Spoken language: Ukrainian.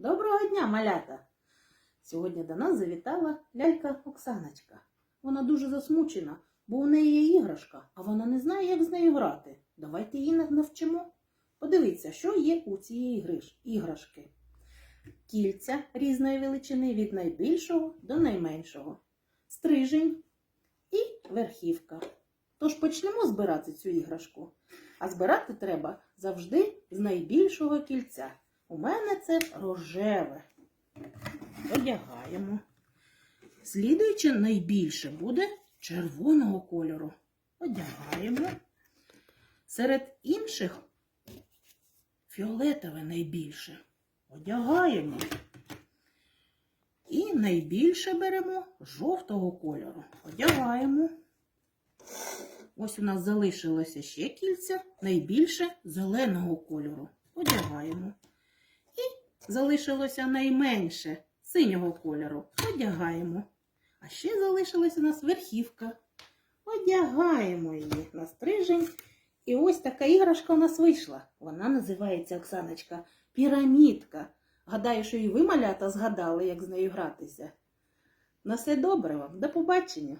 Доброго дня, малята! Сьогодні до нас завітала лялька Оксаночка. Вона дуже засмучена, бо у неї є іграшка, а вона не знає, як з нею грати. Давайте її на- навчимо. Подивіться, що є у цієї іграшки. Кільця різної величини від найбільшого до найменшого, стрижень і верхівка. Тож почнемо збирати цю іграшку. А збирати треба завжди з найбільшого кільця. У мене це рожеве. Одягаємо. Слідуюче найбільше буде червоного кольору. Одягаємо. Серед інших фіолетове найбільше. Одягаємо. І найбільше беремо жовтого кольору. Одягаємо. Ось у нас залишилося ще кільця, найбільше зеленого кольору. Одягаємо. Залишилося найменше синього кольору. Одягаємо. А ще залишилась у нас верхівка. Одягаємо її на стрижень. І ось така іграшка у нас вийшла. Вона називається Оксаночка пірамідка. Гадаю, що і ви малята згадали, як з нею гратися. На все добре вам, до побачення!